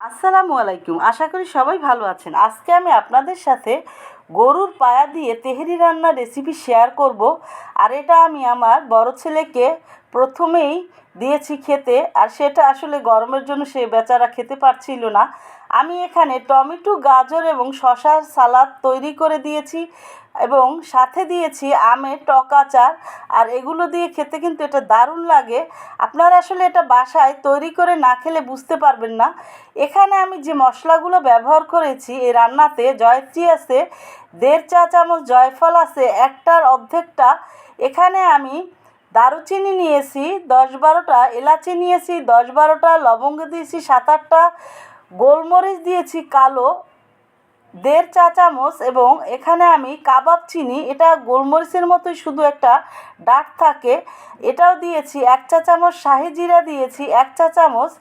আসসালামু আলাইকুম। আশা করি সবাই ভালো আছেন। আজকে আমি আপনাদের সাথে গরুর পায়া দিয়ে তেহেরি রান্নার রেসিপি শেয়ার করব। আর এটা আমি আমার বড় ছেলেকে প্রথমেই দিয়েছি খেতে, আর সেটা আসলে গরমের জন্য সে বেচারা খেতে পারছিল না। আমি এখানে টমেটো, গাজর এবং শশার সালাদ তৈরি করে দিয়েছি এবং সাথে দিয়েছি আমের টক আচার, আর এগুলো দিয়ে খেতে কিন্তু এটা দারুণ লাগে। আপনারা আসলে এটা বাসায় তৈরি করে না খেলে বুঝতে পারবেন না। এখানে আমি যে মশলাগুলো ব্যবহার করেছি এই রান্নাতে জয়ত্রী আছে দেড় চা চামচ জয়ফল আছে, একটার অর্ধেকটা। এখানে আমি দারুচিনি নিয়েছি, দশ বারোটা এলাচি নিয়েছি, দশ বারোটা লবঙ্গ দিয়েছি, সাত আটটা গোলমরিচ দিয়েছি, কালো দেড় চা চামচ এবং এখানে আমি কাবাব চিনি। এটা গোলমরিচের মতোই শুধু একটা ডাক থাকে। এটাও দিয়েছি এক চা চামচ শাহি জিরা দিয়েছি, এক চা চামচ।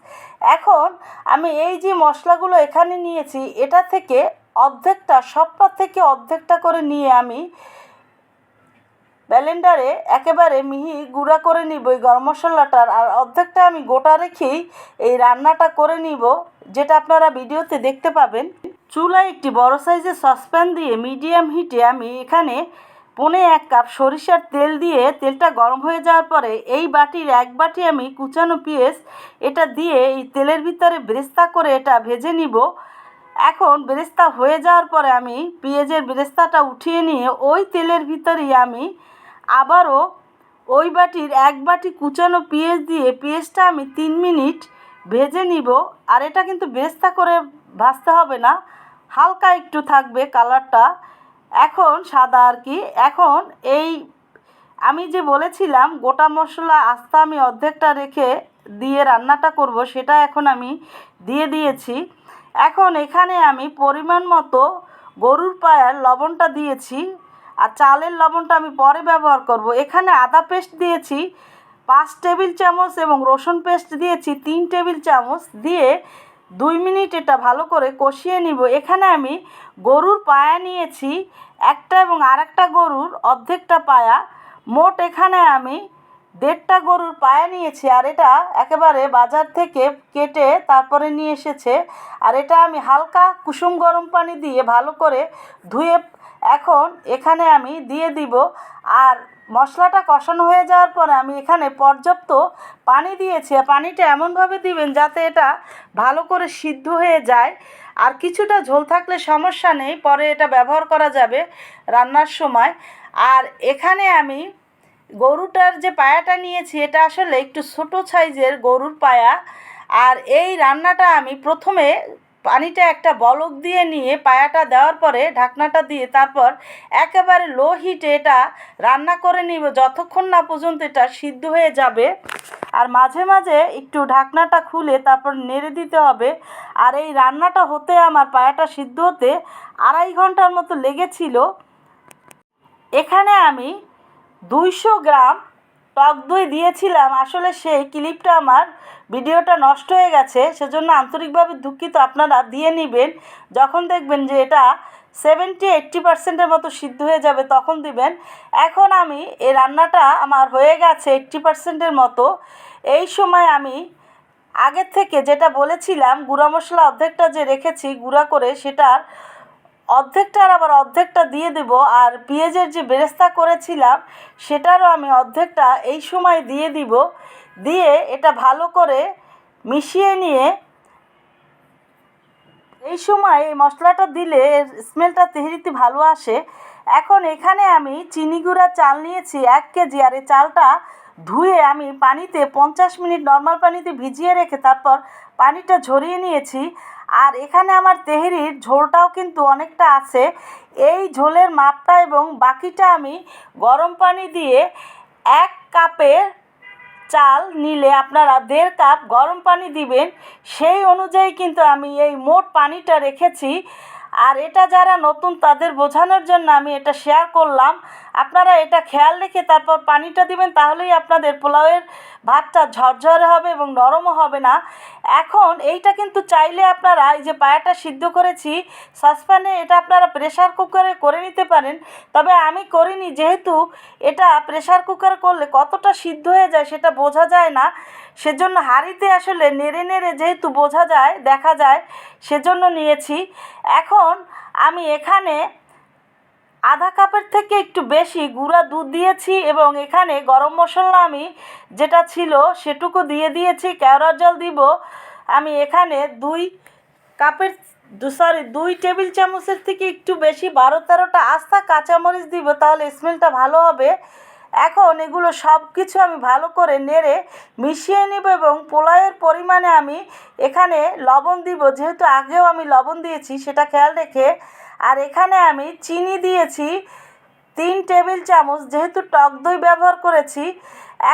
এখন আমি এই যে মশলাগুলো এখানে নিয়েছি, এটা থেকে অর্ধেকটা সবটা থেকে অর্ধেকটা করে নিয়ে আমি ব্যালেন্ডারে একেবারে মিহি গুঁড়া করে নিব এই গরম মশলাটার। আর অর্ধেকটা আমি গোটা রেখেই এই রান্নাটা করে নিব, যেটা আপনারা ভিডিওতে দেখতে পাবেন। চুলায় একটি বড় সাইজের সসপ্যান দিয়ে মিডিয়াম হিটে আমি এখানে পনে এক কাপ সরিষার তেল দিয়ে তেলটা গরম হয়ে যাওয়ার পরে এই বাটির এক বাটি আমি কুচানো পেঁয়াজ, এটা দিয়ে এই তেলের ভিতরে ব্রেস্তা করে এটা ভেজে নিব। এখন বেরেস্তা হয়ে যাওয়ার পরে আমি পেঁয়াজের বেরেস্তাটা উঠিয়ে নিয়ে ওই তেলের ভিতরেই আমি আবারও ওই বাটির এক বাটি কুচানো পেঁয়াজ দিয়ে পেঁয়াজটা আমি তিন মিনিট ভেজে নিব। আর এটা কিন্তু বেরেস্তা করে ভাজতে হবে না, হালকা একটু থাকবে কালারটা। এখন সাদা আর কি। এখন এই আমি যে বলেছিলাম, গোটা মশলা আস্তা আমি অর্ধেকটা রেখে দিয়ে রান্নাটা করব, সেটা এখন আমি দিয়ে দিয়েছি। এখন এখানে আমি পরিমাণ মতো গরুর পায়ার লবণটা দিয়েছি আর চালের লবণটা আমি পরে ব্যবহার করব। এখানে আদা পেস্ট দিয়েছি, পাঁচ টেবিল চামচ এবং রসুন পেস্ট দিয়েছি, তিন টেবিল চামচ দিয়ে দুই মিনিট এটা ভালো করে কষিয়ে নিব। এখানে আমি গরুর পায়া নিয়েছি, একটা এবং আরেকটা গরুর অর্ধেকটা পায়া। মোট এখানে আমি দেড়টা গরুর পায়া নিয়েছি আর এটা একেবারে বাজার থেকে কেটে তারপরে নিয়ে এসেছে। আর এটা আমি হালকা কুসুম গরম পানি দিয়ে ভালো করে ধুয়ে এখন এখানে আমি দিয়ে দিব। আর মশলাটা কষানো হয়ে যাওয়ার পরে আমি এখানে পর্যাপ্ত পানি দিয়েছি। আর পানিটা এমনভাবে দিবেন যাতে এটা ভালো করে সিদ্ধ হয়ে যায়। আর কিছুটা ঝোল থাকলে সমস্যা নেই, পরে এটা ব্যবহার করা যাবে রান্নার সময়। আর এখানে আমি গরুটার যে পায়াটা নিয়েছি, এটা আসলে একটু ছোটো সাইজের গরুর পায়া। আর এই রান্নাটা আমি প্রথমে পানিটা একটা বলক দিয়ে নিয়ে পায়াটা দেওয়ার পরে ঢাকনাটা দিয়ে তারপর একেবারে লো হিটে এটা রান্না করে নিব। যতক্ষণ না পর্যন্ত এটা সিদ্ধ হয়ে যাবে। আর মাঝে মাঝে একটু ঢাকনাটা খুলে তারপর নেড়ে দিতে হবে। আর এই রান্নাটা হতে আমার পায়াটা সিদ্ধ হতে আড়াই ঘণ্টার মতো লেগেছিল। এখানে আমি দুইশো গ্রাম টক দই দিয়েছিলাম। আসলে সেই ক্লিপটা আমার ভিডিওটা নষ্ট হয়ে গেছে, সেজন্য আন্তরিকভাবে দুঃখিত। আপনারা দিয়ে নেবেন, যখন দেখবেন যে এটা সেভেন্টি এইট্টি পার্সেন্টের মতো সিদ্ধ হয়ে যাবে, তখন দিবেন। এখন আমি এই রান্নাটা আমার হয়ে গেছে এইট্টি পার্সেন্টের মতো। এই সময় আমি আগের থেকে যেটা বলেছিলাম, গুঁড়া মশলা অর্ধেকটা যে রেখেছি, গুঁড়া করে সেটার অর্ধেকটার আবার অর্ধেকটা দিয়ে দেব, আর পেঁয়াজের যে বেরেস্তা করেছিলাম, সেটারও আমি অর্ধেকটা এই সময় দিয়ে দিব। দিয়ে এটা ভালো করে মিশিয়ে নিয়ে এই সময় এই মশলাটা দিলে স্মেলটা তেহরিতে ভালো আসে। এখন এখানে আমি চিনি গুঁড়া চাল নিয়েছি, এক কেজি, আর এই চালটা ধুয়ে আমি পানিতে পঞ্চাশ মিনিট নর্মাল পানিতে ভিজিয়ে রেখে তারপর পানিটা ঝরিয়ে নিয়েছি। আর এখানে আমার তেহরির ঝোলটাও কিন্তু অনেকটা আছে। এই ঝোলের মাপটা এবং বাকিটা আমি গরম পানি দিয়ে এক কাপের চাল নিলে আপনারা দেড় কাপ গরম পানি দিবেন। সেই অনুযায়ী কিন্তু আমি এই মোট পানিটা রেখেছি। আর এটা যারা নতুন, তাদের বোঝানোর জন্য আমি এটা শেয়ার করলাম। আপনারা এটা খেয়াল রেখে তারপর পানিটা দিবেন, তাহলেই আপনাদের পোলাওয়ের ভাতটা ঝরঝরে হবে এবং নরমও হবে না। এখন এইটা কিন্তু চাইলে আপনারা এই যে পায়াটা সিদ্ধ করেছি সসপ্যানে এটা আপনারা প্রেশার কুকারে করে নিতে পারেন। তবে আমি করিনি, যেহেতু এটা প্রেশার কুকারে করলে কতটা সিদ্ধ হয়ে যায় সেটা বোঝা যায় না। সেজন্য হাঁড়িতে আসলে নেড়ে নেড়ে যেহেতু বোঝা যায়, দেখা যায়, সেজন্য নিয়েছি। এখন আমি এখানে আধা কাপের থেকে একটু বেশি গুঁড়া দুধ দিয়েছি এবং এখানে গরম মশলা আমি যেটা ছিল সেটুকু দিয়ে দিয়েছি, কেওড়ার জল দিব। আমি এখানে দুই কাপের সরি দুই টেবিল চামচের থেকে একটু বেশি বারো তেরোটা আস্তা কাঁচামরিচ দিব, তাহলে স্মেলটা ভালো হবে। এখন এগুলো সব কিছু আমি ভালো করে নেড়ে মিশিয়ে নেব এবং পোলাওয়ের পরিমাণে আমি এখানে লবণ দিব। যেহেতু আগেও আমি লবণ দিয়েছি, সেটা খেয়াল রেখে। আর এখানে আমি চিনি দিয়েছি তিন টেবিল চামচ, যেহেতু টক দই ব্যবহার করেছি।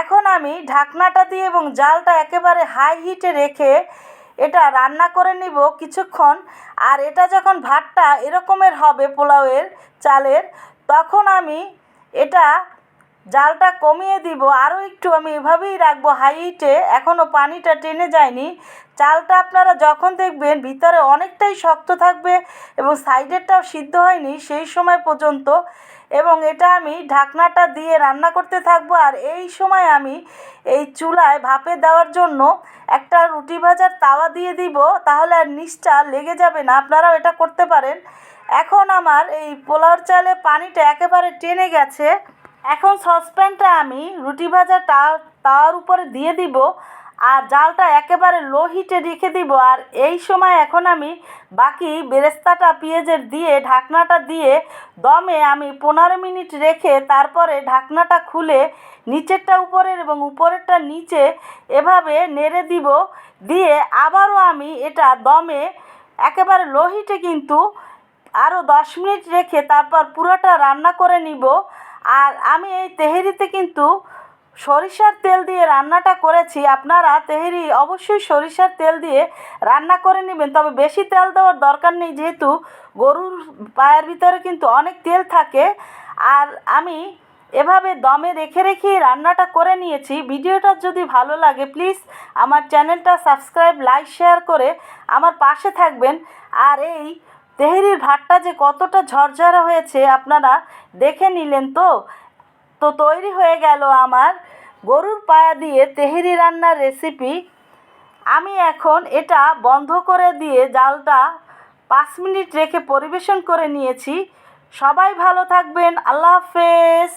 এখন আমি ঢাকনাটা দিয়ে এবং জালটা একেবারে হাই হিটে রেখে এটা রান্না করে নিব কিছুক্ষণ। আর এটা যখন ভাতটা এরকমের হবে পোলাওয়ের, চালের, তখন আমি এটা জালটা কমিয়ে দিব। আরও একটু আমি এভাবেই রাখব হাই হিটে এখনও পানিটা টেনে যায়নি। চালটা আপনারা যখন দেখবেন ভিতরে অনেকটাই শক্ত থাকবে এবং সাইডেরটাও সিদ্ধ হয়নি সেই সময় পর্যন্ত। এবং এটা আমি ঢাকনাটা দিয়ে রান্না করতে থাকব। আর এই সময় আমি এই চুলায় ভাপে দেওয়ার জন্য একটা রুটি ভাজার তাওয়া দিয়ে দিব। তাহলে আর নিচটা লেগে যাবে না। আপনারাও এটা করতে পারেন। এখন আমার এই পোলাওর চালে পানিটা একেবারে টেনে গেছে। এখন সসপ্যানটা আমি রুটি ভাজা তাওয়ার উপরে দিয়ে দিব আর জালটা একেবারে লো হিটে রেখে দিব আর এই সময় এখন আমি বাকি বেরেস্তাটা, পেঁয়াজের দিয়ে, ঢাকনাটা দিয়ে দমে আমি পনেরো মিনিট রেখে তারপরে ঢাকনাটা খুলে নিচেরটা উপরের এবং উপরেরটা নিচে এভাবে নেড়ে দিব। দিয়ে আবারও আমি এটা দমে একেবারে লো হিটে কিন্তু আরও দশ মিনিট রেখে তারপর পুরোটা রান্না করে নিব। আর আমি এই তেহেরিতে কিন্তু সরিষার তেল দিয়ে রান্নাটা করেছি। আপনারা তেহেরি অবশ্যই সরিষার তেল দিয়ে রান্না করে নেবেন। তবে বেশি তেল দেওয়ার দরকার নেই, যেহেতু গরুর পায়ের ভিতরে কিন্তু অনেক তেল থাকে। আর আমি এভাবে দমে রেখে রেখে রান্নাটা করে নিয়েছি। ভিডিওটা যদি ভালো লাগে, প্লিজ আমার চ্যানেলটা সাবস্ক্রাইব, লাইক, শেয়ার করে আমার পাশে থাকবেন। আর এই তেহেরির ভাতটা যে কতটা ঝরঝরা হয়েছে আপনারা দেখে নিলেন তো? তো তৈরি হয়ে গেল আমার গরুর পায়া দিয়ে তেহেরি রান্নার রেসিপি আমি এখন এটা বন্ধ করে দিয়ে জালটা পাঁচ মিনিট রেখে পরিবেশন করে নিয়েছি। সবাই ভালো থাকবেন, আল্লাহ হাফেজ।